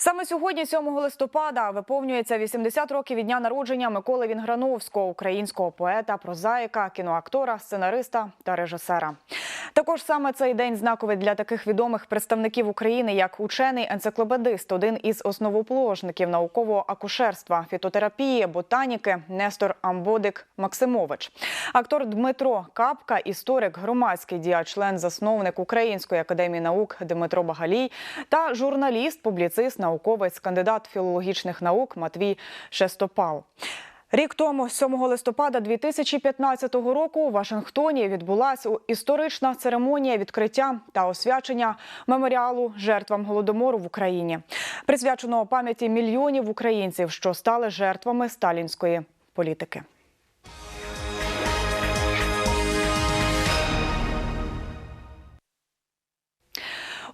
Саме сьогодні, 7 листопада, виповнюється 80 років від дня народження Миколи Вінграновського, українського поета, прозаїка, кіноактора, сценариста та режисера. Також саме цей день знаковий для таких відомих представників України, як учений енциклопедист, один із основоположників наукового акушерства, фітотерапії, ботаніки Нестор Амбодик Максимович, актор Дмитро Капка, історик, громадський діяч, член, засновник Української академії наук Дмитро Багалій та журналіст, публіцист, науковець, кандидат філологічних наук Матвій Шестопал. Рік тому, 7 листопада 2015 року, у Вашингтоні відбулася історична церемонія відкриття та освячення меморіалу жертвам голодомору в Україні, присвяченого пам'яті мільйонів українців, що стали жертвами сталінської політики.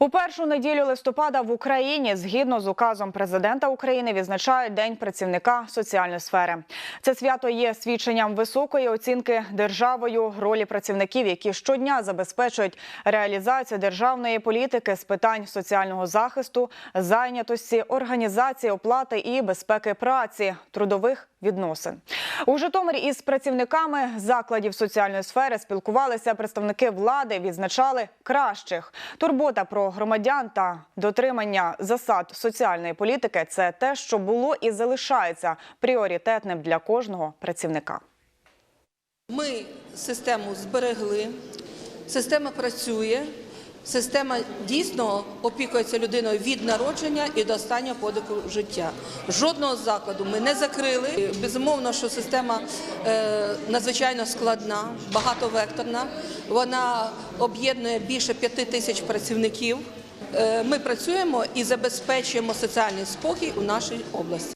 У першу неділю листопада в Україні, згідно з указом президента України, відзначають День працівника соціальної сфери. Це свято є свідченням високої оцінки державою ролі працівників, які щодня забезпечують реалізацію державної політики з питань соціального захисту, зайнятості, організації оплати і безпеки праці, трудових відносин. У Житомирі із працівниками закладів соціальної сфери спілкувалися представники влади, відзначали кращих. Турбота про громадян та дотримання засад соціальної політики це те, що було і залишається пріоритетним для кожного працівника. Ми систему зберегли, система працює, система дійсно опікується людиною від народження і до останнього подиху життя. Жодного закладу ми не закрили. Безумовно, що система е, надзвичайно складна, багатовекторна. Вона об'єднує більше п'яти тисяч працівників. Е, Ми працюємо і забезпечуємо соціальний спокій у нашій області.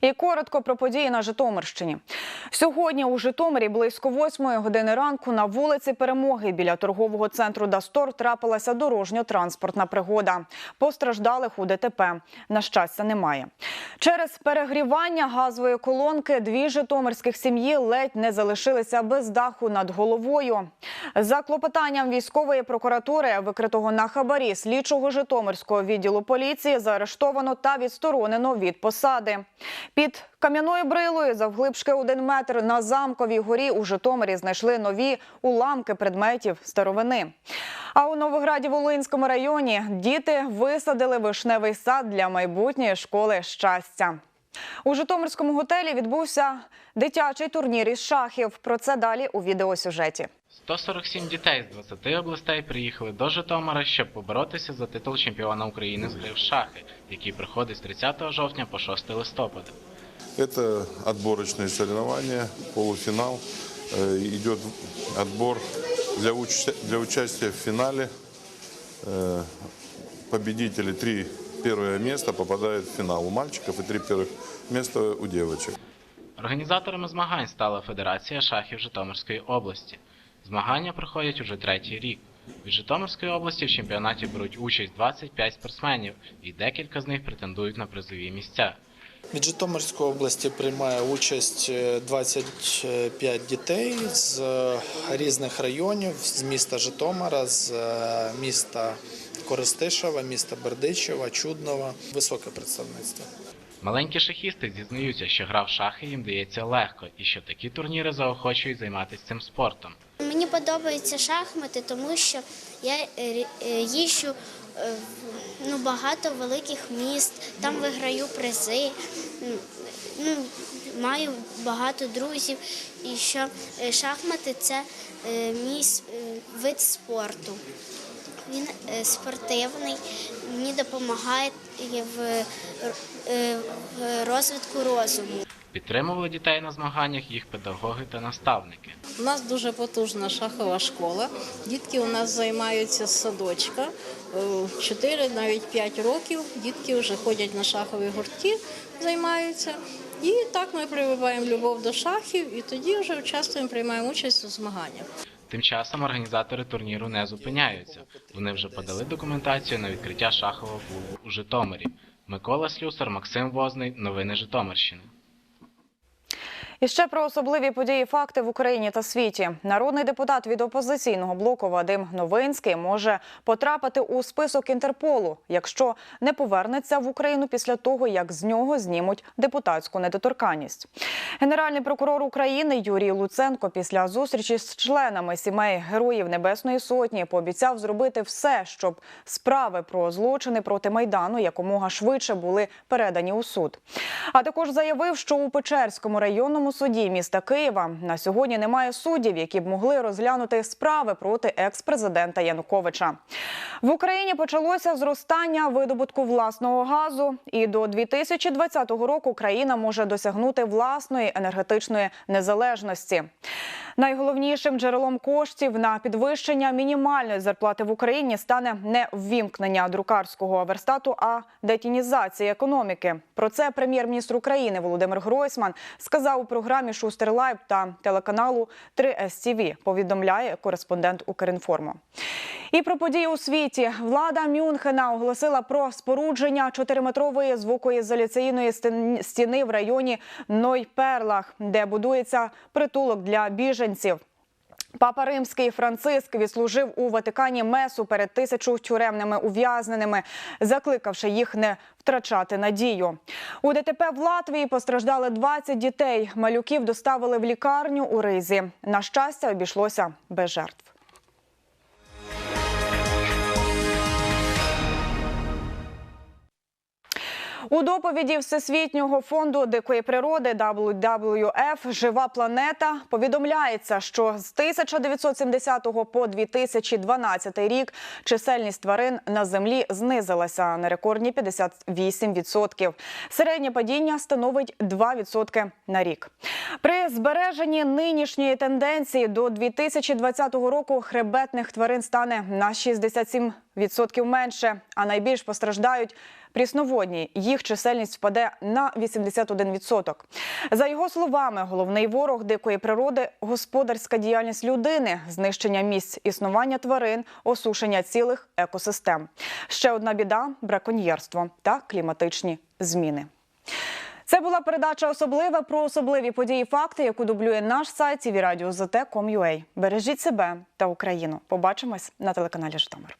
І коротко про події на Житомирщині. Сьогодні у Житомирі близько восьмої години ранку на вулиці Перемоги біля торгового центру Дастор трапилася дорожньо-транспортна пригода. Постраждалих у ДТП на щастя немає. Через перегрівання газової колонки дві житомирських сім'ї ледь не залишилися без даху над головою. За клопотанням військової прокуратури, викритого на хабарі слідчого Житомирського відділу поліції, заарештовано та відсторонено від посади. Під кам'яною брилою завглибшки один метр на замковій горі у Житомирі знайшли нові уламки предметів старовини. А у Новограді-Волинському районі діти висадили вишневий сад для майбутньої школи щастя. У Житомирському готелі відбувся дитячий турнір із шахів. Про це далі у відеосюжеті. 147 дітей з 20 областей приїхали до Житомира, щоб поборотися за титул чемпіона України з гри в шахи, який проходить з 30 жовтня по 6 листопада. Это отборочные соревнования, полуфинал. Э, Идет отбор для, уча- для участия в финале. Э, Победители три первое место попадают в финал у мальчиков и три первых места у девочек. Організаторами змагань стала Федерація шахів Житомирської області. Змагання проходять уже третій рік. Від Житомирської області в чемпіонаті беруть участь 25 спортсменів, і декілька з них претендують на призові місця. Від Житомирської області приймає участь е, 25 дітей з е, різних районів, з міста Житомира, з е, міста Користишева, міста Бердичева, Чуднова. Високе представництво. Маленькі шахісти зізнаються, що гра в шахи їм дається легко, і що такі турніри заохочують займатися цим спортом. Мені подобаються шахмати, тому що я е, е, їжджу е, ну, багато великих міст, там виграю призи, ну, маю багато друзів. І що е, шахмати це е, мій е, вид спорту. Він е, спортивний, мені допомагає е, в розвитку розуму. Підтримували дітей на змаганнях їх педагоги та наставники. У нас дуже потужна шахова школа. Дітки у нас займаються з садочка. 4, навіть 5 років. Дітки вже ходять на шахові гуртки, займаються. І так ми прививаємо любов до шахів, і тоді вже участвуємо, приймаємо участь у змаганнях. Тим часом організатори турніру не зупиняються. Вони вже подали документацію на відкриття шахового клубу у Житомирі. Микола Слюсар, Максим Возний. Новини Житомирщини. І ще про особливі події, факти в Україні та світі. Народний депутат від опозиційного блоку Вадим Новинський може потрапити у список Інтерполу, якщо не повернеться в Україну після того, як з нього знімуть депутатську недоторканність. Генеральний прокурор України Юрій Луценко після зустрічі з членами сімей героїв Небесної Сотні пообіцяв зробити все, щоб справи про злочини проти майдану якомога швидше були передані у суд. А також заявив, що у Печерському районному суді міста Києва на сьогодні немає суддів, які б могли розглянути справи проти екс-президента Януковича. В Україні почалося зростання видобутку власного газу, і до 2020 року країна може досягнути власної енергетичної незалежності. Найголовнішим джерелом коштів на підвищення мінімальної зарплати в Україні стане не ввімкнення друкарського верстату, а детінізація економіки. Про це прем'єр-міністр України Володимир Гройсман сказав у програмі Шустер Лайв та телеканалу 3СТВ, повідомляє кореспондент Укрінформу. І про події у світі влада Мюнхена оголосила про спорудження чотириметрової звукоізоляційної стін- стіни в районі Нойперлах, де будується притулок для біженців. Папа Римський Франциск відслужив у Ватикані месу перед тисячу тюремними ув'язненими, закликавши їх не втрачати надію. У ДТП в Латвії постраждали 20 дітей. Малюків доставили в лікарню у Ризі. На щастя, обійшлося без жертв. У доповіді Всесвітнього фонду дикої природи WWF «Жива планета» повідомляється, що з 1970 по 2012 рік чисельність тварин на землі знизилася на рекордні 58%. Середнє падіння становить 2% на рік. При збереженні нинішньої тенденції до 2020 року хребетних тварин стане на 67% менше, а найбільш постраждають прісноводні. Їх чисельність впаде на 81%. За його словами, головний ворог дикої природи господарська діяльність людини, знищення місць існування тварин, осушення цілих екосистем. Ще одна біда браконьєрство та кліматичні зміни. Це була передача особлива про особливі події, факти, яку дублює наш сайт tvradio.zt.com.ua. Бережіть себе та Україну. Побачимось на телеканалі Житомир.